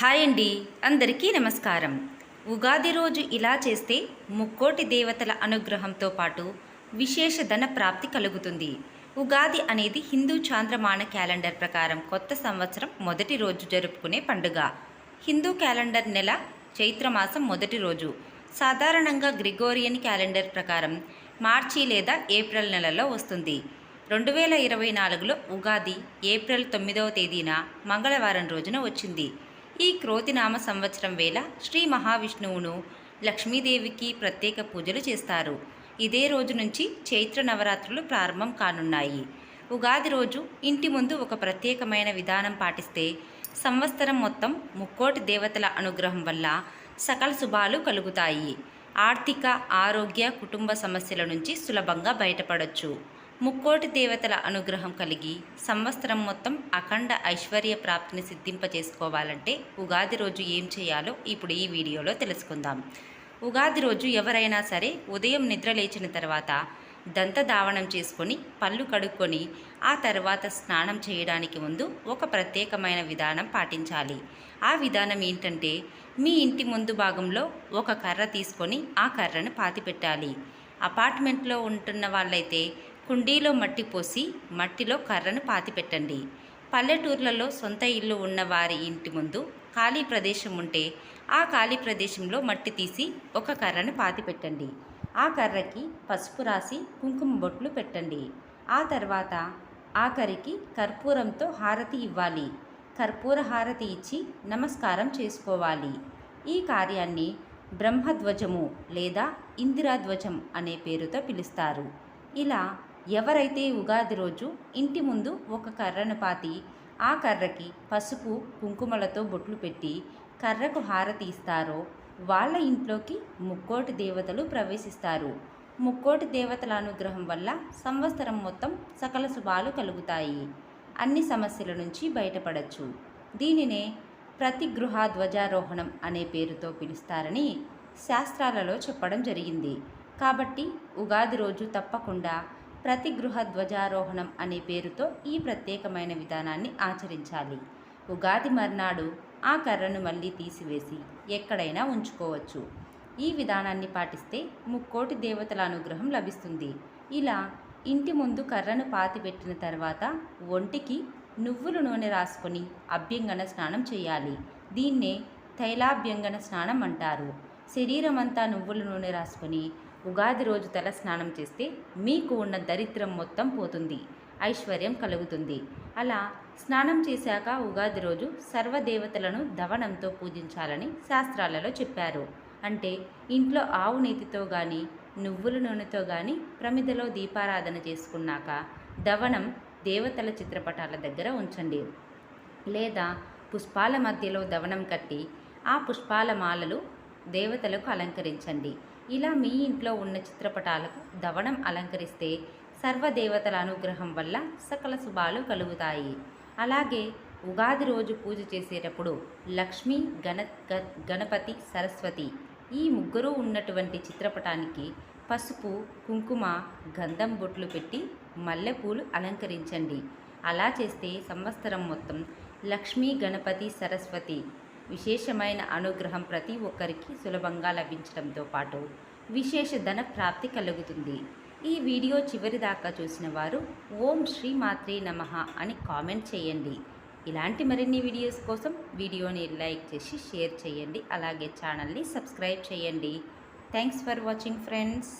Hi అండి అందరికీ నమస్కారం. ఉగాది రోజు ఇలా చేస్తే ముక్కోటి దేవతల అనుగ్రహంతో పాటు విశేష ధన ప్రాప్తి కలుగుతుంది. ఉగాది అనేది హిందూ చాంద్రమాన క్యాలెండర్ ప్రకారం కొత్త సంవత్సరం మొదటి రోజు జరుపుకునే పండుగ. హిందూ క్యాలెండర్ నెల చైత్రమాసం మొదటి రోజు. సాధారణంగా గ్రిగోరియన్ క్యాలెండర్ ప్రకారం మార్చి లేదా ఏప్రిల్ నెలలో వస్తుంది. రెండు వేల ఇరవై నాలుగులో ఉగాది ఏప్రిల్ తొమ్మిదవ తేదీన మంగళవారం రోజున వచ్చింది. ఈ క్రోతినామ సంవత్సరం వేళ శ్రీ మహావిష్ణువును లక్ష్మీదేవికి ప్రత్యేక పూజలు చేస్తారు. ఇదే రోజు నుంచి చైత్ర నవరాత్రులు ప్రారంభం కానున్నాయి. ఉగాది రోజు ఇంటి ముందు ఒక ప్రత్యేకమైన విధానం పాటిస్తే సంవత్సరం మొత్తం ముక్కోటి దేవతల అనుగ్రహం వల్ల సకల శుభాలు కలుగుతాయి. ఆర్థిక ఆరోగ్య కుటుంబ సమస్యల నుంచి సులభంగా బయటపడొచ్చు. ముక్కోటి దేవతల అనుగ్రహం కలిగి సంవత్సరం మొత్తం అఖండ ఐశ్వర్య ప్రాప్తిని సిద్ధింపజేసుకోవాలంటే ఉగాది రోజు ఏం చేయాలో ఇప్పుడు ఈ వీడియోలో తెలుసుకుందాం. ఉగాది రోజు ఎవరైనా సరే ఉదయం నిద్ర లేచిన తర్వాత దంతధావనం చేసుకొని పళ్ళు కడుక్కొని ఆ తర్వాత స్నానం చేయడానికి ముందు ఒక ప్రత్యేకమైన విధానం పాటించాలి. ఆ విధానం ఏంటంటే మీ ఇంటి ముందు భాగంలో ఒక కర్ర తీసుకొని ఆ కర్రను పాతిపెట్టాలి. అపార్ట్మెంట్లో ఉంటున్న వాళ్ళైతే కుండీలో మట్టి పోసి మట్టిలో కర్రను పాతిపెట్టండి. పల్లెటూర్లలో సొంత ఇల్లు ఉన్న వారి ఇంటి ముందు ఖాళీ ప్రదేశం ఉంటే ఆ ఖాళీ ప్రదేశంలో మట్టి తీసి ఒక కర్రను పాతిపెట్టండి. ఆ కర్రకి పసుపు రాసి కుంకుమ బొట్లు పెట్టండి. ఆ తర్వాత ఆఖరికి కర్పూరంతో హారతి ఇవ్వాలి. కర్పూర హారతి ఇచ్చి నమస్కారం చేసుకోవాలి. ఈ కార్యాన్ని బ్రహ్మధ్వజము లేదా ఇందిరాధ్వజం అనే పేరుతో పిలుస్తారు. ఇలా ఎవరైతే ఉగాది రోజు ఇంటి ముందు ఒక కర్రను పాతి ఆ కర్రకి పసుపు కుంకుమలతో బొట్లు పెట్టి కర్రకు హారతి ఇస్తారో వాళ్ళ ఇంట్లోకి ముక్కోటి దేవతలు ప్రవేశిస్తారు. ముక్కోటి దేవతల అనుగ్రహం వల్ల సంవత్సరం మొత్తం సకల శుభాలు కలుగుతాయి. అన్ని సమస్యల నుంచి బయటపడచ్చు. దీనినే ప్రతి గృహ ధ్వజారోహణం అనే పేరుతో పిలుస్తారని శాస్త్రాలలో చెప్పడం జరిగింది. కాబట్టి ఉగాది రోజు తప్పకుండా ప్రతి గృహ ధ్వజారోహణం అనే పేరుతో ఈ ప్రత్యేకమైన విధానాన్ని ఆచరించాలి. ఉగాది మర్నాడు ఆ కర్రను మళ్ళీ తీసివేసి ఎక్కడైనా ఉంచుకోవచ్చు. ఈ విధానాన్ని పాటిస్తే ముక్కోటి దేవతల అనుగ్రహం లభిస్తుంది. ఇలా ఇంటి ముందు కర్రను పాతిపెట్టిన తర్వాత ఒంటికి నువ్వుల నూనె రాసుకొని అభ్యంగన స్నానం చేయాలి. దీన్నే తైలాభ్యంగన స్నానం అంటారు. శరీరం అంతా నువ్వుల నూనె రాసుకొని ఉగాది రోజు తల స్నానం చేస్తే మీకు ఉన్న దరిద్రం మొత్తం పోతుంది ఐశ్వర్యం కలుగుతుంది. అలా స్నానం చేశాక ఉగాది రోజు సర్వదేవతలను దవనంతో పూజించాలని శాస్త్రాలలో చెప్పారు. అంటే ఇంట్లో ఆవు నేతితో కానీ నువ్వుల నూనెతో కానీ ప్రమిదలో దీపారాధన చేసుకున్నాక దవనం దేవతల చిత్రపటాల దగ్గర ఉంచండి. లేదా పుష్పాల మధ్యలో దవనం కట్టి ఆ పుష్పాల మాలలు దేవతలకు అలంకరించండి. ఇలా మీ ఇంట్లో ఉన్న చిత్రపటాలకు దవడం అలంకరిస్తే సర్వదేవతల అనుగ్రహం వల్ల సకల శుభాలు కలుగుతాయి. అలాగే ఉగాది రోజు పూజ చేసేటప్పుడు లక్ష్మి గణ గ- గణపతి సరస్వతి ఈ ముగ్గురు ఉన్నటువంటి చిత్రపటానికి పసుపు కుంకుమ గంధం బొట్లు పెట్టి మల్లెపూలు అలంకరించండి. అలా చేస్తే సంవత్సరం మొత్తం లక్ష్మీ గణపతి సరస్వతి విశేషమైన అనుగ్రహం ప్రతి ఒక్కరికి సులభంగా లభించడంతో పాటు విశేష ధన ప్రాప్తి కలుగుతుంది. ఈ వీడియో చివరి దాకా చూసిన వారు ఓం శ్రీ మాత్రే నమః అని కామెంట్ చేయండి. ఇలాంటి మరిన్ని వీడియోస్ కోసం వీడియోని లైక్ చేసి షేర్ చేయండి. అలాగే ఛానల్ని సబ్స్క్రైబ్ చేయండి. Thanks for watching friends.